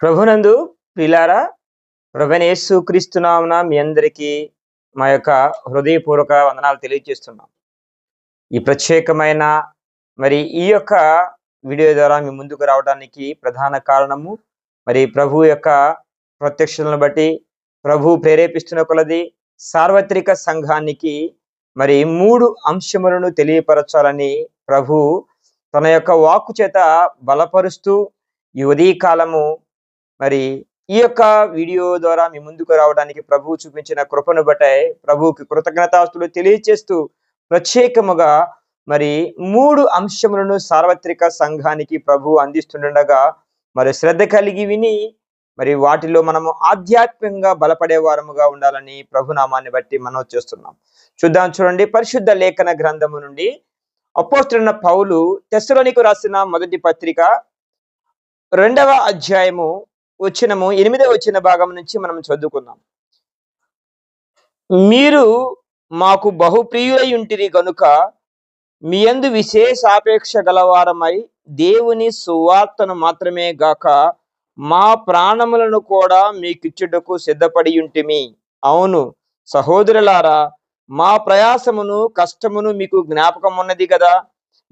ప్రభునందు ప్రిలారా ప్రభనేసు క్రీస్తునామున మీ అందరికీ మా యొక్క హృదయపూర్వక వందనాలు తెలియజేస్తున్నాం. ఈ ప్రత్యేకమైన మరి ఈ యొక్క వీడియో ద్వారా మీ ముందుకు రావడానికి ప్రధాన కారణము మరి ప్రభు యొక్క ప్రత్యక్షతలను బట్టి ప్రభు ప్రేరేపిస్తున్న కొలది సార్వత్రిక సంఘానికి మరి మూడు అంశములను తెలియపరచాలని ప్రభు తన యొక్క వాక్కు చేత బలపరుస్తూ ఈ ఉదయకాలము మరి ఈ యొక్క వీడియో ద్వారా మీ ముందుకు రావడానికి ప్రభువు చూపించిన కృపను బట్టే ప్రభువుకి కృతజ్ఞతాస్తులు తెలియచేస్తూ ప్రత్యేకముగా మరి మూడు అంశములను సార్వత్రిక సంఘానికి ప్రభు అందిస్తుండగా మరి శ్రద్ధ కలిగి విని మరి వాటిలో మనము ఆధ్యాత్మికంగా బలపడే వారముగా ఉండాలని ప్రభు నామాన్ని బట్టి మనం చేస్తున్నాం. చూద్దాం చూడండి. పరిశుద్ధ లేఖన గ్రంథము నుండి అపోస్తున్న పౌలు తెస్సులోనికి రాసిన మొదటి పత్రిక రెండవ అధ్యాయము వచ్చినము ఎనిమిదవ వచ్చిన భాగం నుంచి మనం చదువుకుందాం. మీరు మాకు బహుప్రియులై ఉంటిరి గనుక మీ యందు విశేషాపేక్ష గలవారమై దేవుని సువార్తను మాత్రమే గాక మా ప్రాణములను కూడా మీకిచ్చుటకు సిద్ధపడి ఉంటిమి. అవును సహోదరులారా మా ప్రయాసమును కష్టమును మీకు జ్ఞాపకం ఉన్నది కదా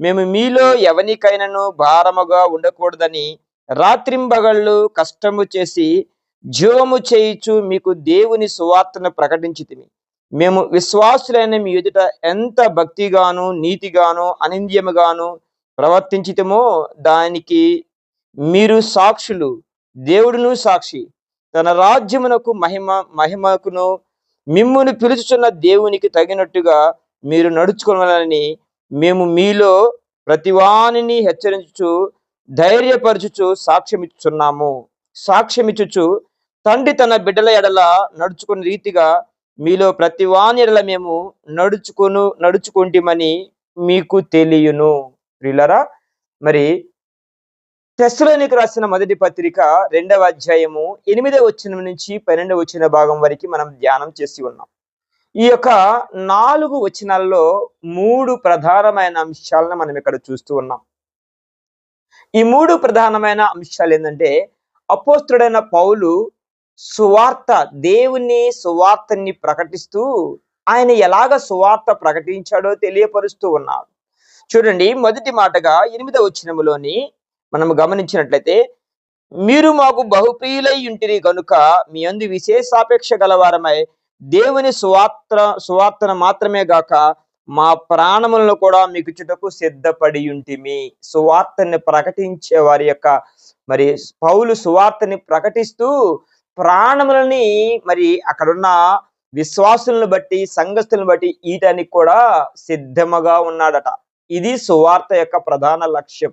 మేము మీలో ఎవనికైనాను భారముగా ఉండకూడదని రాత్రింబగళ్ళు కష్టము చేసి జీవము చేయిచు మీకు దేవుని సువార్తను ప్రకటించితిమి. మేము విశ్వాసులైన మీ ఎదుట ఎంత భక్తిగాను నీతిగాను అనింద్యముగాను ప్రవర్తించితమో దానికి మీరు సాక్షులు దేవుడును సాక్షి. తన రాజ్యమునకు మహిమ మహిమకును మిమ్మును పిలుచుచున్న దేవునికి తగినట్టుగా మీరు నడుచుకోవాలని మేము మీలో ప్రతివానిని హెచ్చరించుచు ధైర్యపరచుచు సాక్ష్యమిచ్చుచున్నాము. సాక్ష్యమిచ్చుచు తండ్రి తన బిడ్డల ఎడల నడుచుకున్న రీతిగా మీలో ప్రతి వాని ఎడల మేము నడుచుకును నడుచుకుంటామని మీకు తెలియను. ప్రియులరా మరి టెస్టులోనికి రాసిన మొదటి పత్రిక రెండవ అధ్యాయము ఎనిమిదవ వచ్చిన నుంచి పన్నెండవ వచ్చిన భాగం వరకు మనం ధ్యానం చేసి ఉన్నాం. ఈ యొక్క నాలుగు వచనాల్లో మూడు ప్రధానమైన అంశాలను మనం ఇక్కడ చూస్తూ ఉన్నాం. ఈ మూడు ప్రధానమైన అంశాలు ఏంటంటే అపోస్తుడైన పౌలు సువార్త దేవుని సువార్తని ప్రకటిస్తూ ఆయన ఎలాగ సువార్త ప్రకటించాడో తెలియపరుస్తూ ఉన్నాడు. చూడండి మొదటి మాటగా ఎనిమిదవ వచ్చినములోని మనం గమనించినట్లయితే మీరు మాకు బహుప్రియులై ఉంటిరి కనుక మీ అందు విశేషాపేక్ష గలవారమై దేవుని సువార్త సువార్తను మాత్రమే గాక మా ప్రాణములను కూడా మీకు చుటకు సిద్ధపడి ఉంటిమి. సువార్తని ప్రకటించే వారి యొక్క మరి పౌలు సువార్తని ప్రకటిస్తూ ప్రాణములని మరి అక్కడున్న విశ్వాసులను బట్టి సంఘస్థులను బట్టి ఈటానికి కూడా సిద్ధముగా ఉన్నాడట. ఇది సువార్త యొక్క ప్రధాన లక్ష్యం.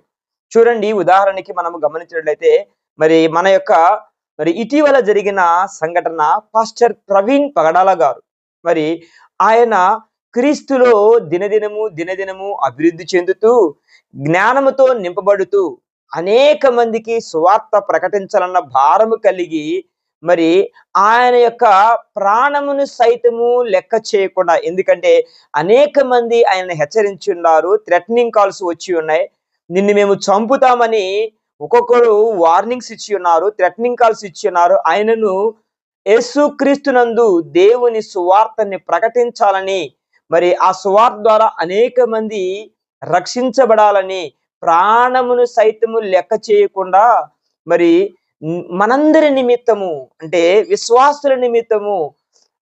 చూడండి ఉదాహరణకి మనం గమనించినట్లయితే మరి మన యొక్క మరి ఇటీవల జరిగిన సంఘటన పాస్టర్ ప్రవీణ్ పగడాల గారు. మరి ఆయన క్రీస్తులో దినదినము దినదినము అభివృద్ధి చెందుతూ జ్ఞానముతో నింపబడుతూ అనేక మందికి సువార్త ప్రకటించాలన్న భారము కలిగి మరి ఆయన యొక్క ప్రాణమును సైతము లెక్క చేయకుండా ఎందుకంటే అనేక మంది ఆయన హెచ్చరించి ఉన్నారు థ్రెటనింగ్ కాల్స్ వచ్చి ఉన్నాయి. నిన్ను మేము చంపుతామని ఒక్కొక్కరు వార్నింగ్స్ ఇచ్చి ఉన్నారు థ్రెటనింగ్ కాల్స్ ఇచ్చి ఉన్నారు. ఆయనను యేసుక్రీస్తునందు దేవుని సువార్తని ప్రకటించాలని మరి ఆ సువార్త ద్వారా అనేక మంది రక్షించబడాలని ప్రాణమును సైతము లెక్క చేయకుండా మరి మనందరి నిమిత్తము అంటే విశ్వాసుల నిమిత్తము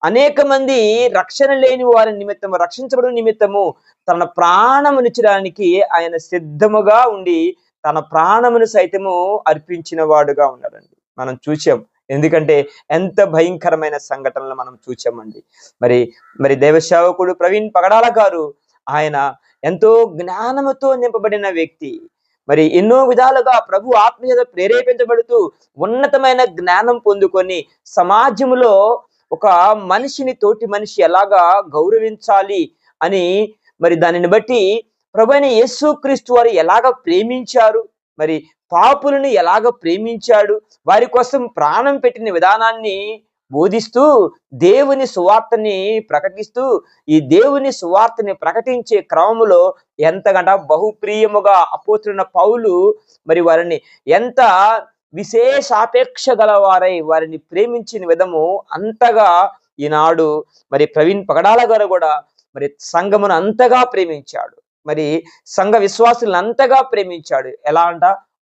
అనేక మంది రక్షణ లేని వారి నిమిత్తము రక్షించబడిన నిమిత్తము తన ప్రాణమునిచ్చడానికి ఆయన సిద్ధముగా ఉండి తన ప్రాణమును సైతము అర్పించిన వాడుగా ఉన్నాడండి. మనం చూసాం ఎందుకంటే ఎంత భయంకరమైన సంఘటనలు మనం చూచామండి. మరి మరి దేవసేవకుడు ప్రవీణ్ పగడాల గారు ఆయన ఎంతో జ్ఞానముతో నింపబడిన వ్యక్తి. మరి ఎన్నో విధాలుగా ప్రభు ఆత్మీయత ప్రేరేపించబడుతూ ఉన్నతమైన జ్ఞానం పొందుకొని సమాజంలో ఒక మనిషిని తోటి మనిషి ఎలాగా గౌరవించాలి అని మరి దానిని బట్టి ప్రభు అయిన యేసుక్రీస్తు వారు ఎలాగ ప్రేమించారు? మరి పాపులను ఎలాగ ప్రేమించాడు? వారి కోసం ప్రాణం పెట్టిన విధానాన్ని బోధిస్తూ దేవుని సువార్తని ప్రకటిస్తూ ఈ దేవుని సువార్తని ప్రకటించే క్రమములో ఎంతగంట బహుప్రియముగా అపోతున్న పౌలు మరి వారిని ఎంత విశేషాపేక్ష గలవారై వారిని ప్రేమించిన విధము అంతగా ఈనాడు మరి ప్రవీణ్ పగడాల గారు కూడా మరి సంఘమును అంతగా ప్రేమించాడు. మరి సంఘ విశ్వాసులను అంతగా ప్రేమించాడు. ఎలా అంట?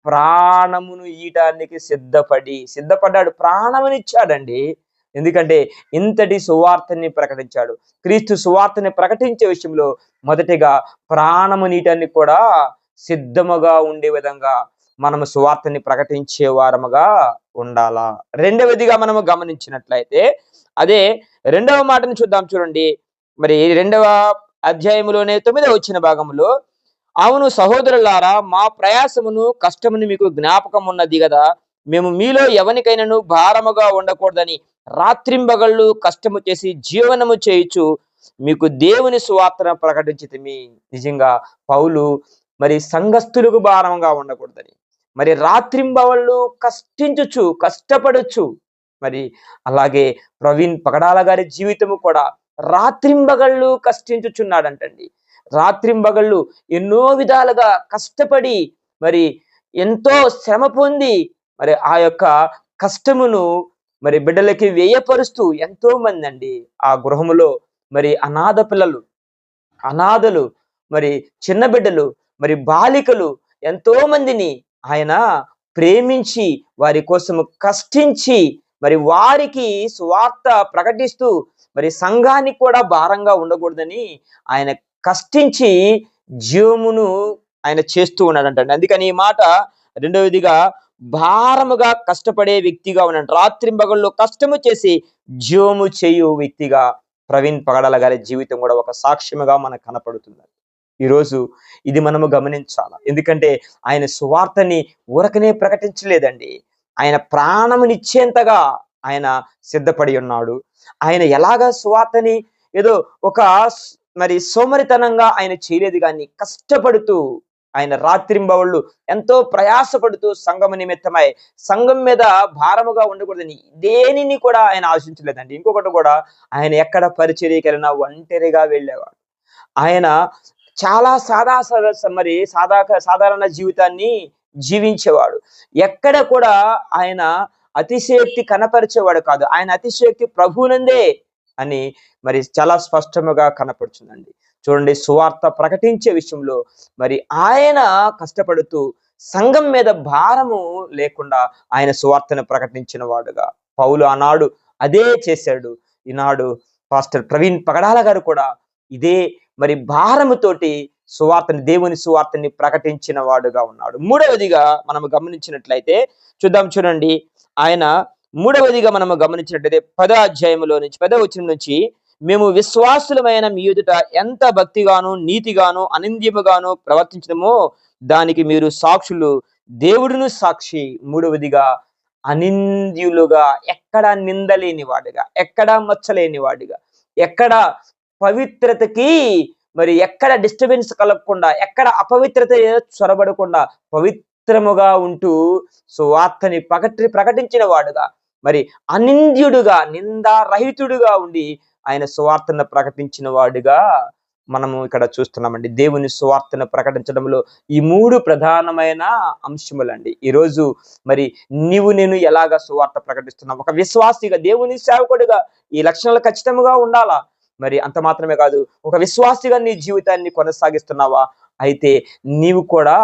ప్రాణమును ఈయటానికి సిద్ధపడి సిద్ధపడ్డాడు. ప్రాణమునిచ్చాడండి. ఎందుకంటే ఇంతటి సువార్తని ప్రకటించాడు. క్రీస్తు సువార్తని ప్రకటించే విషయంలో మొదటిగా ప్రాణము నీటాన్ని కూడా సిద్ధముగా ఉండే విధంగా మనము సువార్తని ప్రకటించే వారముగా ఉండాలా? రెండవదిగా మనము గమనించినట్లయితే అదే రెండవ మాటను చూద్దాం చూడండి. మరి రెండవ అధ్యాయములోనే తొమ్మిదవ వచ్చిన భాగంలో అవును సహోదరులారా మా ప్రయాసమును కష్టమును మీకు జ్ఞాపకం ఉన్నది కదా మేము మీలో ఎవరికైనాను భారముగా ఉండకూడదని రాత్రింబగళ్ళు కష్టము చేసి జీవనము చేయుచు మీకు దేవుని సువార్తన ప్రకటించితిమి. నిజంగా పౌలు మరి సంఘస్థులకు భారంగా ఉండకూడదని. మరి రాత్రింబవళ్ళు కష్టించుచు కష్టపడచ్చు మరి అలాగే ప్రవీణ్ పగడాల గారి జీవితము కూడా రాత్రింబగళ్ళు కష్టించుచున్నాడంటండి. రాత్రింబగళ్ళు ఎన్నో విధాలుగా కష్టపడి మరి ఎంతో శ్రమ పొంది మరి ఆ యొక్క కష్టమును మరి బిడ్డలకి వేయపరుస్తూ ఎంతో మంది అండి ఆ గృహములో మరి అనాథ పిల్లలు అనాథలు మరి చిన్న బిడ్డలు మరి బాలికలు ఎంతో మందిని ఆయన ప్రేమించి వారి కోసం కష్టించి మరి వారికి సువార్త ప్రకటిస్తూ మరి సంఘానికి కూడా భారంగా ఉండకూడదని ఆయన కష్టించి జీవమును ఆయన చేస్తూ ఉన్నాడంటండి. అందుకని ఈ మాట రెండవదిగా భారముగా కష్టపడే వ్యక్తిగా ఉన్నాడు. రాత్రింబగళ్ళు కష్టము చేసి జీవము చేయు వ్యక్తిగా ప్రవీణ్ పగడాల గారి జీవితం కూడా ఒక సాక్ష్యముగా మనకు కనపడుతుంది ఈరోజు ఇది మనము గమనించాలి. ఎందుకంటే ఆయన సువార్తని ఊరకనే ప్రకటించలేదండి. ఆయన ప్రాణమునిచ్చేంతగా ఆయన సిద్ధపడి ఉన్నాడు. ఆయన ఎలాగ సువార్తని ఏదో ఒక మరి సోమరితనంగా ఆయన చేయలేదు కానీ కష్టపడుతూ ఆయన రాత్రింబవళ్ళు ఎంతో ప్రయాసపడుతూ సంఘం నిమిత్తమై సంఘం మీద భారముగా ఉండకూడదని దేనిని కూడా ఆయన ఆశించలేదండి. ఇంకొకటి కూడా ఆయన ఎక్కడ పరిచర్యకి వెళ్ళినా ఒంటరిగా వెళ్ళేవాడు. ఆయన చాలా సాదా మరి సాదా సాధారణ జీవితాన్ని జీవించేవాడు. ఎక్కడ కూడా ఆయన అతిశయోక్తి కనపరిచేవాడు కాదు. ఆయన అతిశయోక్తి ప్రభువునందే అని మరి చాలా స్పష్టముగా కనపడుతుందండి చూడండి సువార్త ప్రకటించే విషయంలో మరి ఆయన కష్టపడుతూ సంఘం మీద భారము లేకుండా ఆయన సువార్తను ప్రకటించిన వాడుగా. పౌలు ఆనాడు అదే చేశాడు. ఈనాడు పాస్టర్ ప్రవీణ్ పగడాల గారు కూడా ఇదే మరి భారముతోటి సువార్తని దేవుని సువార్తని ప్రకటించిన వాడుగా ఉన్నాడు. మూడవదిగా మనం గమనించినట్లయితే చూద్దాం చూడండి ఆయన మూడవదిగా మనము గమనించినట్లయితే పద అధ్యాయంలో నుంచి పదో వచ్చిన నుంచి మేము విశ్వాసులమైన మీ ఎదుట ఎంత భక్తిగాను నీతిగాను అనింద్యముగాను ప్రవర్తించడమో దానికి మీరు సాక్షులు. దేవుడును సాక్షి మూడవదిగా అనింద్యులుగా ఎక్కడ నిందలేని వాడిగా ఎక్కడ మచ్చలేని వాడిగా ఎక్కడ పవిత్రతకి మరి ఎక్కడ డిస్టర్బెన్స్ కలగకుండా ఎక్కడ అపవిత్రత చొరబడకుండా పవిత్రముగా ఉంటూ సువార్తని ప్రకటి ప్రకటించిన వాడుగా. మరి అనింద్యుడుగా నిందారహితుడుగా ఉండి ఆయన సువార్తను ప్రకటించిన వాడుగా మనము ఇక్కడ చూస్తున్నామండి. దేవుని సువార్తను ప్రకటించడంలో ఈ మూడు ప్రధానమైన అంశములండి. ఈరోజు మరి నీవు నేను ఎలాగా సువార్త ప్రకటిస్తున్నావు ఒక విశ్వాసిగా దేవుని సేవకుడిగా ఈ లక్షణాలు ఖచ్చితంగా ఉండాలా? మరి అంత మాత్రమే కాదు ఒక విశ్వాసిగా నీ జీవితాన్ని కొనసాగిస్తున్నావా? అయితే నీవు కూడా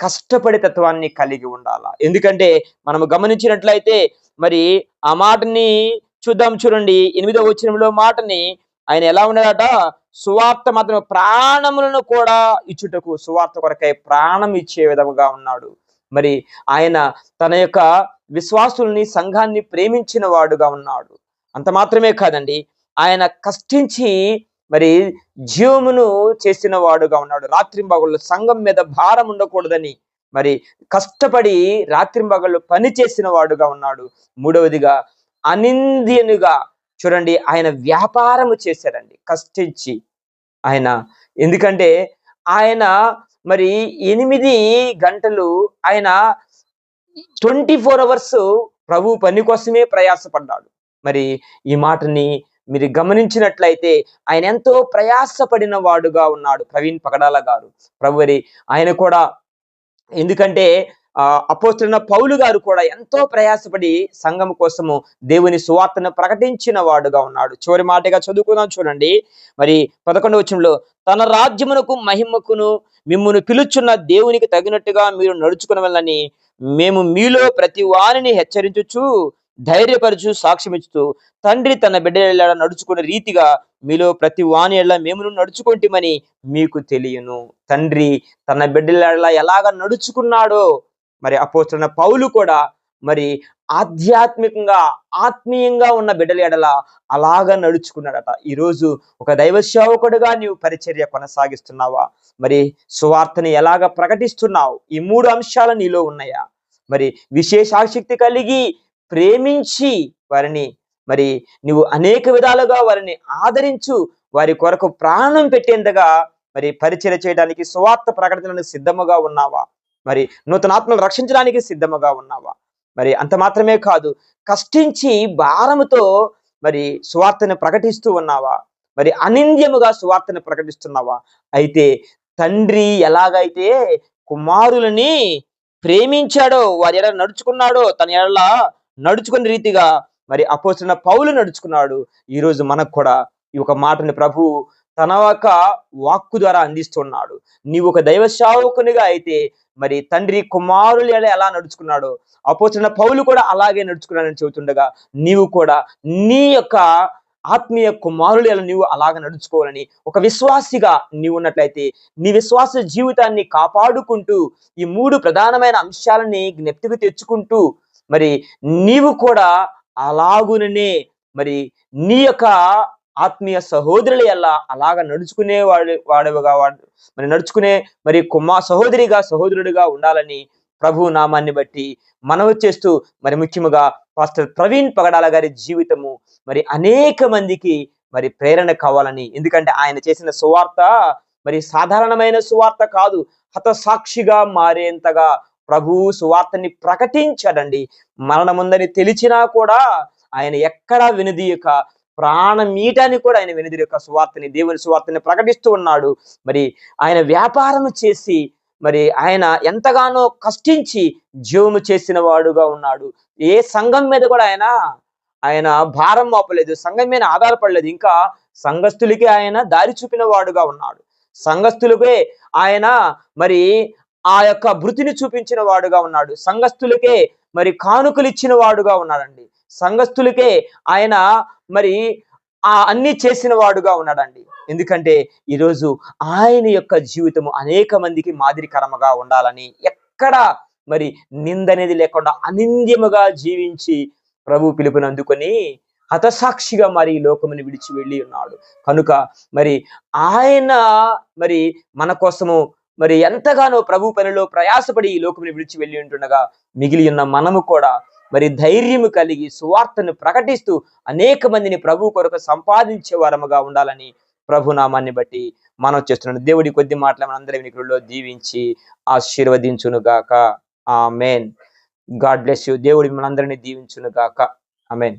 కష్టపడే తత్వాన్ని కలిగి ఉండాలా? ఎందుకంటే మనము గమనించినట్లయితే మరి ఆ మాటని చూద్దాం చూడండి. ఎనిమిదో వచ్చినంలో మాటని ఆయన ఎలా ఉన్నాడట? సువార్త మాత్రం ప్రాణములను కూడా ఇచ్చుటకు సువార్త కొరకై ప్రాణం ఇచ్చే విధముగా ఉన్నాడు. మరి ఆయన తన యొక్క విశ్వాసుల్ని సంఘాన్ని ప్రేమించిన వాడుగా ఉన్నాడు. అంత మాత్రమే కాదండి. ఆయన కష్టించి మరి జీవమును చేసిన వాడుగా ఉన్నాడు. రాత్రింబగళ్ళు సంఘం మీద భారం ఉండకూడదని మరి కష్టపడి రాత్రింబగళ్ళు పని చేసిన వాడుగా ఉన్నాడు. మూడవదిగా అనింద్యనుగా చూడండి ఆయన వ్యాపారము చేశారండి కష్టించి ఆయన ఎందుకంటే ఆయన మరి ఎనిమిది గంటలు ఆయన ట్వంటీ ఫోర్ అవర్స్ ప్రభు పని కోసమే ప్రయాసపడ్డాడు. మరి ఈ మాటని మీరు గమనించినట్లయితే ఆయన ఎంతో ప్రయాసపడిన వాడుగా ఉన్నాడు ప్రవీణ్ పగడాల గారు. ప్రభువరి ఆయన కూడా ఎందుకంటే అపోస్తున్న పౌలు గారు కూడా ఎంతో ప్రయాసపడి సంఘం కోసము దేవుని సువార్తను ప్రకటించిన వాడుగా ఉన్నాడు. చివరి మాటగా చదువుకుందాం చూడండి. మరి పదకొండవ వచ్చంలో తన రాజ్యమునకు మహిమకును మిమ్మును పిలుచున్న దేవునికి తగినట్టుగా మీరు నడుచుకునవలని మేము మీలో ప్రతి వారిని హెచ్చరించుచు ధైర్యపరచు సాక్ష్యమిచ్చుతూ తండ్రి తన బిడ్డ నడుచుకునే రీతిగా మీలో ప్రతి వాని ఎళ్ళ మేము నడుచుకుంటామని మీకు తెలియను. తండ్రి తన బిడ్డల ఎలాగ నడుచుకున్నాడో మరి అపోస్తున్న పౌలు కూడా మరి ఆధ్యాత్మికంగా ఆత్మీయంగా ఉన్న బిడ్డల ఎడల అలాగా నడుచుకున్నాడట. ఈరోజు ఒక దైవ సేవకుడుగా నీవు పరిచర్య కొనసాగిస్తున్నావా? మరి సువార్తని ఎలాగ ప్రకటిస్తున్నావు? ఈ మూడు అంశాలు నీలో ఉన్నాయా? మరి విశేష ఆసక్తి కలిగి ప్రేమించి వారిని మరి నువ్వు అనేక విధాలుగా వారిని ఆదరించు వారి కొరకు ప్రాణం పెట్టేంతగా మరి పరిచయ చేయడానికి సువార్త ప్రకటించడానికి సిద్ధముగా ఉన్నావా? మరి నూతన ఆత్మలు రక్షించడానికి సిద్ధముగా ఉన్నావా? మరి అంత మాత్రమే కాదు కష్టించి భారముతో మరి సువార్తను ప్రకటిస్తూ ఉన్నావా? మరి అనింద్యముగా సువార్తను ప్రకటిస్తున్నావా? అయితే తండ్రి ఎలాగైతే కుమారులని ప్రేమించాడో వారి ఎడ నడుచుకున్నాడో తన ఎడల నడుచుకునే రీతిగా మరి అపోసిన పౌలు నడుచుకున్నాడు. ఈరోజు మనకు కూడా ఈ ఒక మాటని ప్రభు తన యొక్క వాక్కు ద్వారా అందిస్తున్నాడు. నీవు ఒక దైవ సేవకునిగా అయితే మరి తండ్రి కుమారులు ఎలా ఎలా నడుచుకున్నాడో అపోసిన పౌలు కూడా అలాగే నడుచుకున్నాడని చెబుతుండగా నీవు కూడా నీ యొక్క ఆత్మీయ కుమారులు ఎలా నీవు అలాగ నడుచుకోవాలని ఒక విశ్వాసిగా నీవు ఉన్నట్లయితే నీ విశ్వాస జీవితాన్ని కాపాడుకుంటూ ఈ మూడు ప్రధానమైన అంశాలని జ్ఞప్తికి తెచ్చుకుంటూ మరి నీవు కూడా అలాగుననే మరి నీ యొక్క ఆత్మీయ సహోదరుల ఎలా అలాగ నడుచుకునే వాడు వాడవుగా మరి నడుచుకునే మరి కుమార్ సహోదరిగా సహోదరుడిగా ఉండాలని ప్రభు నామాన్ని బట్టి మనవి చేస్తూ మరి ముఖ్యముగా పాస్టర్ ప్రవీణ్ పగడాల గారి జీవితము మరి అనేక మందికి మరి ప్రేరణ కావాలని. ఎందుకంటే ఆయన చేసిన సువార్త మరి సాధారణమైన సువార్త కాదు హతసాక్షిగా మారేంతగా ప్రభు సువార్తని ప్రకటించాడండి. మరణముందని తెలిసినా కూడా ఆయన ఎక్కడా వినదీయక ప్రాణమీటాన్ని కూడా ఆయన వెనుదిరి యొక్క సువార్తని దేవుని సువార్తని ప్రకటిస్తూ ఉన్నాడు. మరి ఆయన వ్యాపారం చేసి మరి ఆయన ఎంతగానో కష్టించి జీవము చేసిన వాడుగా ఉన్నాడు. ఏ సంఘం మీద కూడా ఆయన ఆయన భారం మోపలేదు సంఘం మీద ఆధారపడలేదు. ఇంకా సంఘస్థులకే ఆయన దారి చూపిన వాడుగా ఉన్నాడు. సంఘస్థులకే ఆయన మరి ఆ యొక్క భృతిని చూపించిన వాడుగా ఉన్నాడు. సంఘస్థులకే మరి కానుకలు ఇచ్చిన వాడుగా ఉన్నాడండి. సంఘస్థులకే ఆయన మరి ఆ అన్ని చేసిన వాడుగా ఉన్నాడండి. ఎందుకంటే ఈరోజు ఆయన యొక్క జీవితము అనేక మందికి మాదిరికరముగా ఉండాలని ఎక్కడ మరి నిందనేది లేకుండా అనింద్యముగా జీవించి ప్రభు పిలుపుని అందుకొని హతసాక్షిగా మరి లోకముని విడిచి వెళ్ళి ఉన్నాడు. కనుక మరి ఆయన మరి మన కోసము మరి ఎంతగానో ప్రభు పనిలో ప్రయాసపడి ఈ లోకముని విడిచి వెళ్ళి ఉంటుండగా మిగిలి ఉన్న మనము కూడా మరి ధైర్యము కలిగి సువార్తను ప్రకటిస్తూ అనేక మందిని ప్రభు కొరకు సంపాదించే వారముగా ఉండాలని ప్రభు నామాన్ని బట్టి మనం చేస్తున్నాడు దేవుడి కొద్ది మాటలు మనందరి వినికుల్లో దీవించి ఆశీర్వదించును గాక ఆ మేన్ గాడ్ బ్లెస్ యూ. దేవుడి మనందరినీ దీవించును గాక ఆమెన్.